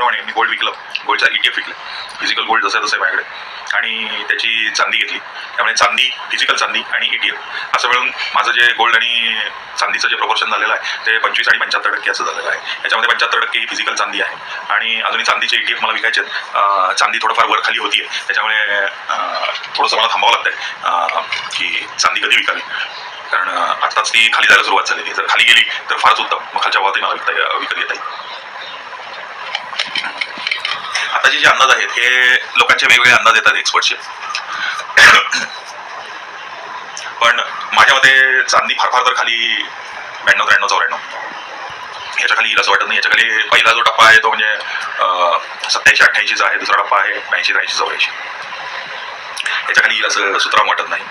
प्रमाणे मी गोल्ड विकलं. गोल्डचा ईटीएफ विकलं. फिजिकल गोल्ड जसं तसं माझ्याकडे. आणि त्याची चांदी घेतली. त्यामुळे चांदी फिजिकल चांदी आणि ईटीएफ असं मिळून माझं जे गोल्ड आणि चांदीचं जे प्रपोर्शन झालेलं आहे ते पंचवीस आणि पंच्याहत्तर टक्के असं झालेलं आहे. याच्यामध्ये पंच्याहत्तर टक्के ही फिजिकल चांदी आहे. आणि अजूनही चांदीचे ईटीएफ मला विकायचे आहेत. चांदी थोडंफार वर खाली होती त्याच्यामुळे थोडंसं मला थांबावं लागतंय. की चांदी कधी विकावी? कारण आत्ताच ती खाली जायला सुरुवात झालेली जर खाली गेली तर फारच उत्तम. मग खालच्या भावातही मला विकता विकत येत आहे आताचे जे अंदाज आहेत हे लोकांचे वेगवेगळे अंदाज येतात एक्सपर्टचे पण माझ्या मते चांदी फार फार तर खाली ब्याण्णव त्र्याण्णव चौऱ्याण्णव. याच्या खाली येईल असं वाटत नाही. याच्या खाली पहिला जो टप्पा आहे तो म्हणजे सत्याऐंशी अठ्ठ्याऐंशीचा आहे दुसरा टप्पा आहे ब्याऐंशी त्र्याऐंशी चौऱ्याऐंशी. याच्या खाली येईल असं सुतराम वाटत नाही.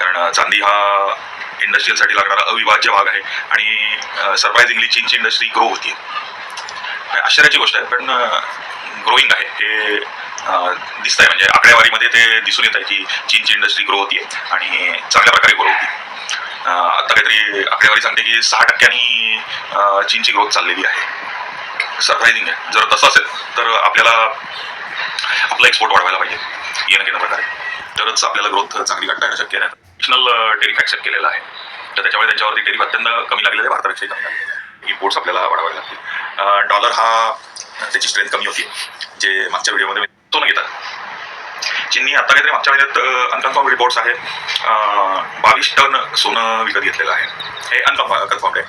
कारण चांदी हा इंडस्ट्रीयलसाठी लागणारा अविभाज्य भाग आहे आणि सरप्राईझिंगली चीनची इंडस्ट्री ग्रो होती आश्चर्याची गोष्ट आहे पण ग्रोईंग आहे. ते दिसत आहे म्हणजे आकडेवारीमध्ये ते दिसून येत आहे की चीनची इंडस्ट्री ग्रो होती आणि चांगल्या प्रकारे ग्रो होती. आता काहीतरी आकडेवारी सांगते की सहा टक्क्यांनी चीनची ग्रोथ चाललेली आहे. सरप्राइझिंग आहे. जर तसं असेल तर आपल्याला आपला एक्सपोर्ट वाढवायला पाहिजे. येणं घेणं प्रकारे. तरच आपल्याला ग्रोथ चांगली काढता येणं शक्य नाही. नॅशनल टेरिफ ॲक्सेप्ट केलेला आहे. तर त्याच्यामुळे त्यांच्यावरती टेरिफ अत्यंत कमी लागलेलं आहे. भारतापेक्षाही कमी लागलेलं आहे. इम्पोर्ट्स आपल्याला वाढवावे लागतील. डॉलर हा त्याची स्ट्रेंथ कमी होती. जे मागच्या व्हिडिओमध्ये तो न घेता. चीननी आता काहीतरी मागच्या महिन्यात अनकन्फर्म रिपोर्ट्स आहे बावीस टन सोनं विकत घेतलेलं आहे. हे अनकन्फर्म कन्फर्म आहे.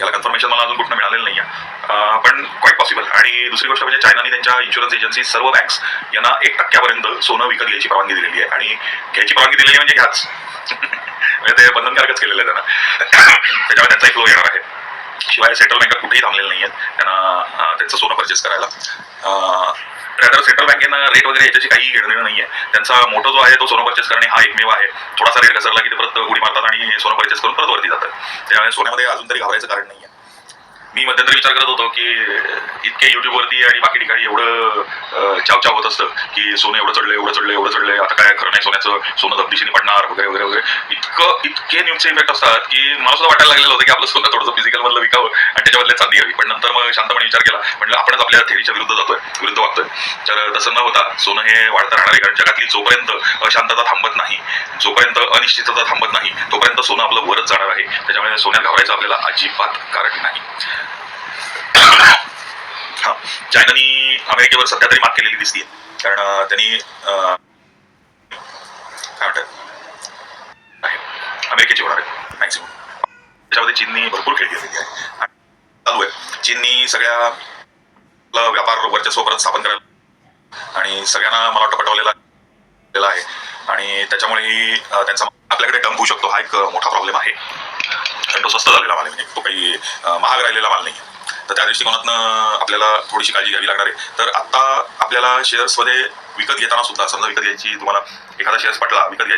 याला कन्फर्मेशन मला अजून कुठं मिळालेलं नाही आहे पण क्वाईट पॉसिबल आणि दुसरी गोष्ट म्हणजे चायनाने त्यांच्या इन्शुरन्स एजन्सी सर्व बँक्स यांना एक टक्क्यापर्यंत सोनं विकत घ्यायची परवानगी दिलेली आहे. आणि घ्यायची परवानगी दिलेली म्हणजे घ्याच. म्हणजे ते बंधनकारकच केलेलं आहे त्यांना. त्याच्यामुळे त्यांचाही फ्लो येणार आहे. शिवाय सेंट्रल बँका कुठेही थांबलेल्या नाही आहेत त्यांना त्यांचं सोनं परचेस करायला. रॅदर सेंट्रल बँकेनं रेट वगैरे याच्याशी काही घेणं देणं नाही आहे त्यांचा मोठा जो आहे तो सोनं परचेस करणे हा एकमेव आहे. थोडासा रेट घसरला की ते परत उडी मारतात आणि सोनं परचेस करून परत वरती जातात. त्यामुळे सोन्यामध्ये अजून तरी घाबरायचं कारण नाही आहे मी मध्यंतरी विचार करत होतो की इतके युट्यूबवरती आणि बाकी ठिकाणी एवढं अं, चावचाव होत असतं की सोनं एवढं चढलं एवढं चढलं एवढं चढलं आता काय खरं नाही सोन्याचं सोनं धबदिशीने पडणार वगैरे वगैरे वगैरे. इतकं इतके न्यूजचे इफेक्ट असतात की मला सुद्धा वाटायला लागलेलं होतं की आपलं सोनं थोडंसं फिजिकल मधलं विकावं आणि त्याच्याबदले चांदी घ्यावी पण नंतर मग शांतपणे विचार केला. म्हटलं आपणच आपल्या थेरीच्या विरुद्ध जातोय विरुद्ध वागतोय. तर तसं न होता सोनं हे वाढतं राहणार आहे. कारण जगातली जोपर्यंत अशांतता थांबत नाही जोपर्यंत अनिश्चितता थांबत नाही तोपर्यंत सोनं आपलं वरच जाणार आहे. त्याच्यामुळे सोन्यात घाबरायचं आपल्याला अजिबात कारण नाही. हा चायनानी अमेरिकेवर सध्या तरी मात केलेली दिसते कारण त्यांनी काय म्हणतात? आहे. अमेरिकेची होणार आहे मॅक्झिमम त्याच्यामध्ये चीननी भरपूर खेळ घेतलेली आहे चालू आहे चीननी सगळ्या व्यापार वर्चस्व परत स्थापन करायला आणि सगळ्यांना मला वाटतं पटवलेला आहे. आणि त्याच्यामुळेही अं, त्यांचा आपल्याकडे डंप होऊ शकतो. हा एक मोठा प्रॉब्लेम आहे. कारण तो स्वस्त झालेला माल म्हणजे तो काही महाग राहिलेला माल नाही तर त्या दृष्टिकोनातनं आपल्याला थोडीशी काळजी घ्यावी लागणार आहे. तर आता आपल्याला शेअर्समध्ये विकत घेताना सुद्धा समजा विकत घ्यायची तुम्हाला एखादा शेअर्स पटला विकत घ्यायची